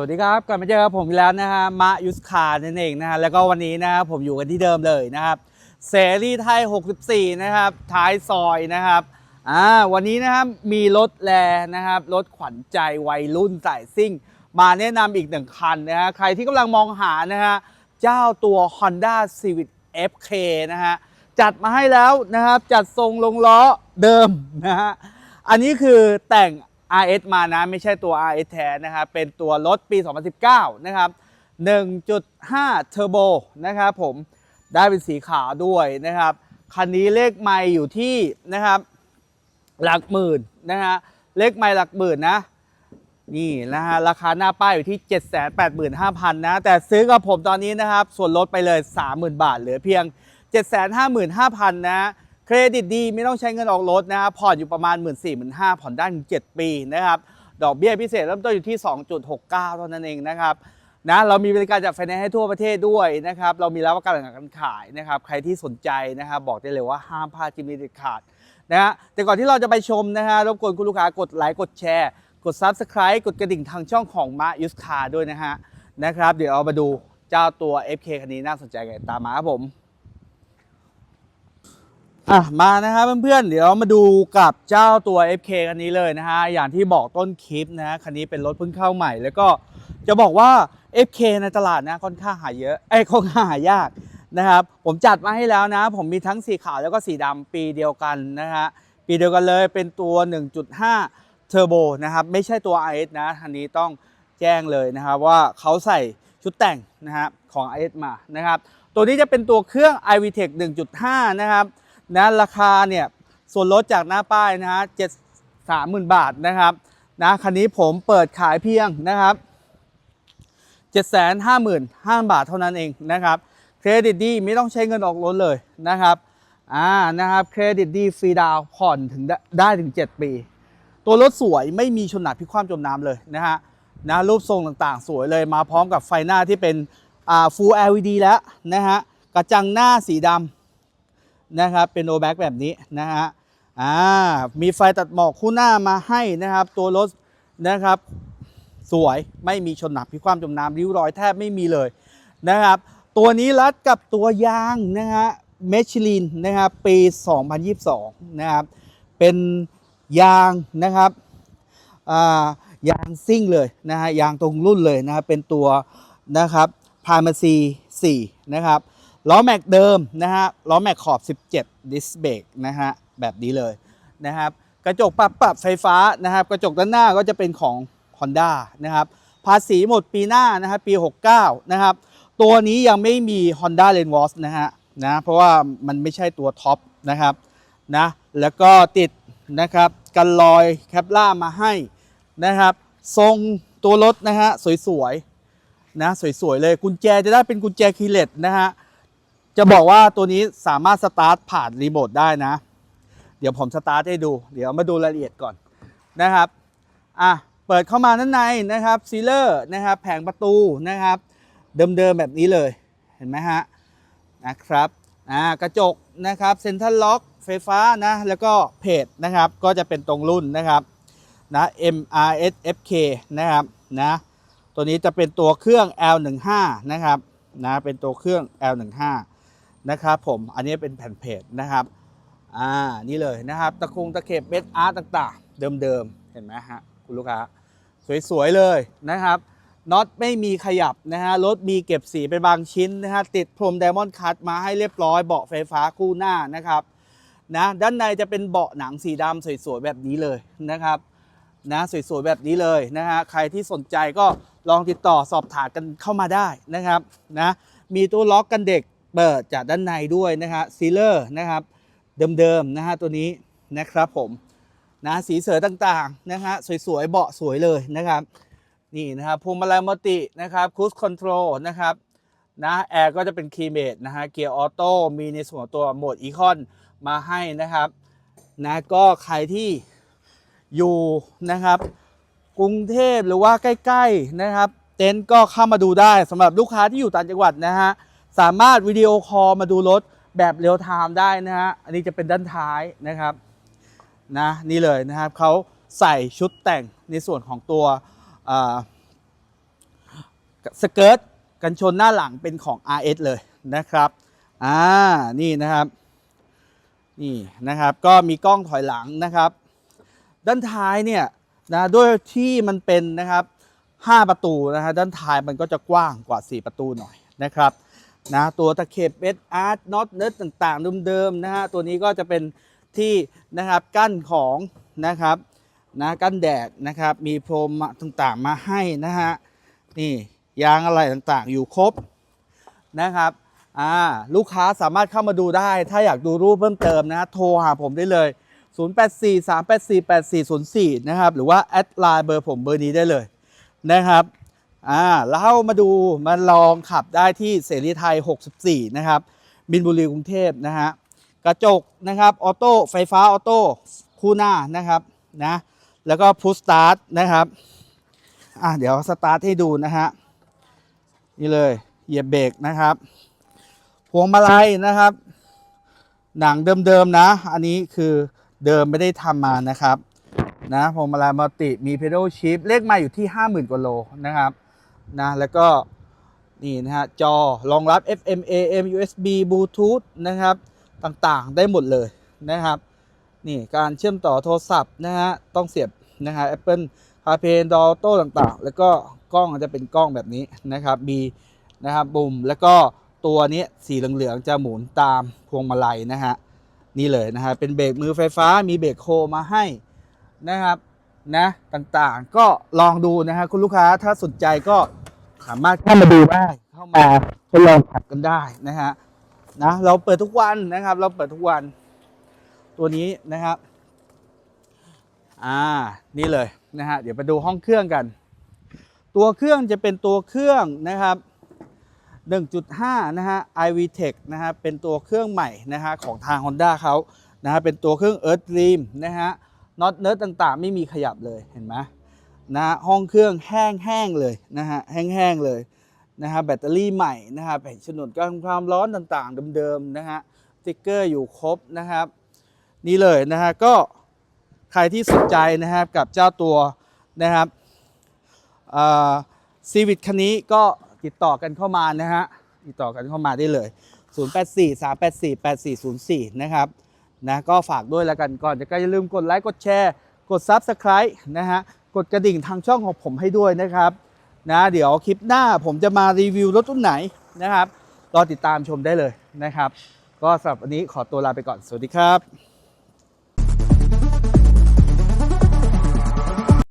วัสดีครับกลับมาเจอกับผมอีกแล้วนะฮะมะยุสคานั่นเองนะฮะแล้วก็วันนี้นะครับผมอยู่กันที่เดิมเลยนะครับเสรีไทย 64 นะครับท้ายซอยนะครับอ่าวันนี้นะครับมีรถแลนะครับรถขวัญใจวัยรุ่นสายซิ่ง มาแนะนำอีกหนึ่งคันนะฮะใครที่กำลังมองหานะฮะเจ้าตัว Honda Civic FK นะฮะจัดมาให้แล้วนะครับจัดทรงลงล้อเดิมนะฮะอันนี้คือแต่ง RS มานะไม่ใช่ตัว RS แท้นะครับเป็นตัวรถปี 2019 นะครับ 1.5 Turbo นะครับผมได้เป็นสีขาวด้วยนะครับ คันนี้เลขไม่อยู่ที่นะครับหลักหมื่นนะฮะเลขไม่หลักหมื่นนะนี่นะฮะราคาหน้าป้ายอยู่ที่ 785,000นะแต่ซื้อกับผมตอนนี้นะครับ ส่วนลดไปเลย 30,000 บาทเหลือเพียง 755,000นะ เครดิตดีไม่ต้องใช้เงินออกรถนะครับผ่อนอยู่ประมาณ 1 4 0 0 0ผ่อนได้ถึง7ปีนะครับดอกเบี้ยพิเศษเริ่มต้นอยู่ที่ 2.69 เท่านั้นเองนะครับนะเรามีบริการจัดไฟแนนซ์ให้ทั่วประเทศด้วยนะครับเรามีรับประกันหลังการขายนะครับใครที่สนใจนะครับบอกได้เลยว่าห้ามพลาดจิมนี้เด็ดขาดนะฮะแต่ก่อนที่เราจะไปชมนะฮะรบกวนคุณลูกค้ากดไลค์กดแชร์กด Subscribe กดกระดิ่งทางช่องของมายุสคาด้วยนะฮะนะครับ เดี๋ยวเอามาดูเจ้าตัว FK คันนี้น่าสนใจไงตามมาครับผม อะมานะครับเพื่อนๆ เดี๋ยวมาดูกับเจ้าตัว FK คันนี้เลยนะฮะ อย่างที่บอกต้นคลิปนะคันนี้เป็นรถเพิ่งเข้าใหม่ แล้วก็จะบอกว่า FK ในตลาดนะค่อนข้างหายเยอะเอ้ค่อนข้างหายากนะครับ ผมจัดมาให้แล้วนะ ผมมีทั้งสีขาวแล้วก็สีดำปีเดียวกันนะฮะ ปีเดียวกันเลยเป็นตัว 1.5 เทอร์โบนะครับ ไม่ใช่ตัว RS นะอันนี้ต้องแจ้งเลยนะครับว่าเขาใส่ชุดแต่งนะครับของ RS มานะครับ ตัวนี้จะเป็นตัวเครื่อง iVTEC 1.5 นะครับ นะราคาเนี่ยส่วนลดจากหน้าป้ายนะฮะเจ็ดสามหมื่นบาทนะครับนะคันนี้ผมเปิดขายเพียงนะครับเจ็ดแสนห้าหมื่นห้าบาทเท่านั้นเองนะครับเครดิตดีไม่ต้องใช้เงินออกรถเลยนะครับอ่านะครับเครดิตดีฟรีดาวผ่อนถึงได้ได้ถึง 7 ปี ตัวรถสวยไม่มีชนหนักพิคว่ำจมน้ำเลยนะฮะนะรูปทรงต่างๆ สวยเลยมาพร้อมกับไฟหน้าที่เป็นอ่า full LED แล้วนะฮะกระจังหน้าสีดำ นะครับเป็นโอแบ็กแบบนี้นะฮะอ่ามีไฟตัดหมอกคู่หน้ามาให้นะครับ ตัวรถนะครับสวยไม่มีชนหนักพิกคว่ำจมน้ำริ้วรอยแทบไม่มีเลยนะครับ ตัวนี้รัดกับตัวยางนะฮะเมชลินนะครับปี 2022 นะครับ เป็นยางนะครับอ่ายางซิ่งเลยนะฮะยางตรงรุ่นเลยนะครับเป็นตัวนะครับพามาซี4นะครับ ล้อแม็กเดิมนะฮะล้อแม็กขอบ 17 ดิสเบรกนะฮะแบบนี้เลยนะครับกระจกปรับปรับไฟฟ้านะครับกระจกด้านหน้าก็จะเป็นของ Honda นะครับภาษีหมดปีหน้านะครับปี 69 นะครับตัวนี้ยังไม่มี Honda l e n w a s นะฮะนะเพราะว่ามันไม่ใช่ตัวท็อปนะครับนะแล้วก็ติดนะครับกันรอยแคปล่ามาให้นะครับทรงตัวรถนะฮะสวยๆนะสวยๆเลยกุญแจจะได้เป็นกุญแจคีย์เลสนะฮะ จะบอกว่าตัวนี้สามารถสตาร์ทผ่านรีโมทได้นะ เดี๋ยวผมสตาร์ทให้ดู เดี๋ยวมาดูรายละเอียดก่อนนะครับอะเปิดเข้ามาด้านในนะครับซีเลอร์นะครับแผงประตูนะครับ เดิมๆแบบนี้เลยเห็นไหมฮะนะครับอ่ากระจกนะครับเซ็นทรัลล็อกไฟฟ้านะแล้วก็เพจนะครับก็จะเป็นตรงรุ่นนะครับนะ MRSFK นะครับนะตัวนี้จะเป็นตัวเครื่อง L15 นะครับนะเป็นตัวเครื่อง L15 นะครับผมอันนี้เป็นแผ่นเพจนะครับอ่านี่เลยนะครับตะคงตะเข็บเบสอาร์ตต่างๆ เดิมๆ เห็นไหมฮะคุณลูกค้าสวยๆเลยนะครับน็อตไม่มีขยับนะฮะรถมีเก็บสีเป็นบางชิ้นนะฮะติดพรมไดมอนด์คัตมาให้เรียบร้อยเบาะไฟฟ้าคู่หน้านะครับนะด้านในจะเป็นเบาะหนังสีดำสวยๆแบบนี้เลยนะครับนะสวยๆแบบนี้เลยนะฮะใครที่สนใจก็ลองติดต่อสอบถามกันเข้ามาได้นะครับนะมีตู้ล็อกกันเด็ก เปิดจากด้านในด้วยนะฮะซีเลอร์นะครับเดิมๆนะฮะตัวนี้นะครับผมนะสีเสือต่างๆนะฮะสวยๆเบาะสวยเลยนะครับนี่นะครับพวงมาลัยมัลตินะครับคูสคอนโทรลนะครับนะแอร์ก็จะเป็นคีเมดนะฮะเกียร์ออโต้มีในส่วนตัวโหมดอีคอนมาให้นะครับนะก็ใครที่อยู่นะครับกรุงเทพหรือว่าใกล้ๆนะครับ เต็นท์ก็เข้ามาดูได้สำหรับลูกค้าที่อยู่ต่างจังหวัดนะฮะ สามารถวิดีโอคอลมาดูรถแบบเรียลไทม์ได้นะฮะ อันนี้จะเป็นด้านท้ายนะครับนะนี่เลยนะครับเขาใส่ชุดแต่งในส่วนของตัวสเกิร์ตกันชนหน้าหลังเป็นของ RS เลยนะครับอ่านี่นะครับนี่นะครับก็มีกล้องถอยหลังนะครับ ด้านท้ายเนี่ยนะด้วยที่มันเป็นนะครับ 5 ประตูนะฮะด้านท้ายมันก็จะกว้างกว่า 4 ประตูหน่อยนะครับ นะตัวตะเข็บเบสอาร์ตน็อตเนิร์ดต่างๆเดิมๆนะฮะตัวนี้ก็จะเป็นที่นะครับกั้นของนะครับนะกั้นแดดนะครับมีพรมต่างๆมาให้นะฮะนี่ยางอะไรต่างๆอยู่ครบนะครับอ่าลูกค้าสามารถเข้ามาดูได้ ถ้าอยากดูรูปเพิ่มเติมนะฮะโทรหาผมได้เลย 0843848404 นะครับ หรือว่า แอดไลน์เบอร์ผมเบอร์นี้ได้เลยนะครับ อ่าแล้วมาดูมาลองขับได้ที่เสรีไทย 64 นะครับบินบุรีกรุงเทพนะฮะกระจกนะครับออโต้ไฟฟ้าออโต้คู่หน้านะครับนะแล้วก็พุชสตาร์ทนะครับอะเดี๋ยวสตาร์ทให้ดูนะฮะนี่เลยเหยียบเบรกนะครับพวงมาลัยนะครับ หนังเดิมๆนะ อันนี้คือเดิมไม่ได้ทำมานะครับนะพวงมาลัยมัลติมี pedal shift เลขมาอยู่ที่ 50,000กว่าโลนะครับ นะแล้วก็นี่นะฮะจอรองรับ FM AM USB Bluetooth นะครับต่างๆ ได้หมดเลยนะครับนี่การเชื่อมต่อโทรศัพท์นะฮะต้องเสียบนะฮะ Apple CarPlay Android Auto ต่างๆ แล้วก็กล้องจะเป็นกล้องแบบนี้นะครับมีนะครับปุ่มแล้วก็ตัวนี้สีเหลืองๆจะหมุนตามพวงมาลัยนะฮะนี่เลยนะฮะเป็นเบรกมือไฟฟ้ามีเบรกโคมาให้นะครับนะต่างๆ ก็ลองดูนะฮะคุณลูกค้าถ้าสนใจก็ สามารถเข้ามาดูได้เข้ามาทดลองขับกันได้นะฮะนะเราเปิดทุกวันนะครับ เราเปิดทุกวัน ตัวนี้นะครับ อ่านี่เลยนะฮะเดี๋ยวไปดูห้องเครื่องกัน ตัวเครื่องจะเป็นตัวเครื่องนะครับ 1.5 นะฮะ iVTEC นะฮะเป็นตัวเครื่องใหม่นะฮะของทาง Honda เขานะฮะเป็นตัวเครื่อง Earth Dream นะฮะน็อตเนิร์ดต่างๆ ไม่มีขยับเลยเห็นไหม นะฮะห้องเครื่องแห้งๆเลยนะฮะแห้งๆเลยนะฮะแบตเตอรี่ใหม่นะฮะแผ่นฉนวนกันความร้อนต่างๆเดิมๆนะฮะสติ๊กเกอร์อยู่ครบนะครับ นี่เลยนะฮะก็ใครที่สนใจนะครับกับเจ้าตัวนะครับซีวิตคันนี้ก็ติดต่อกันเข้ามานะฮะติดต่อกันเข้ามาได้เลย 084 384 8404 นะครับนะก็ฝากด้วยแล้วกันก่อนจะก็อย่าลืมกดไลค์กดแชร์กด Subscribe นะฮะ กดกระดิ่งทางช่องของผมให้ด้วยนะครับนะเดี๋ยวคลิปหน้าผมจะมารีวิวรถรุ่นไหนนะครับรอติดตามชมได้เลยนะครับ ก็สำหรับวันนี้ขอตัวลาไปก่อนสวัสดีครับ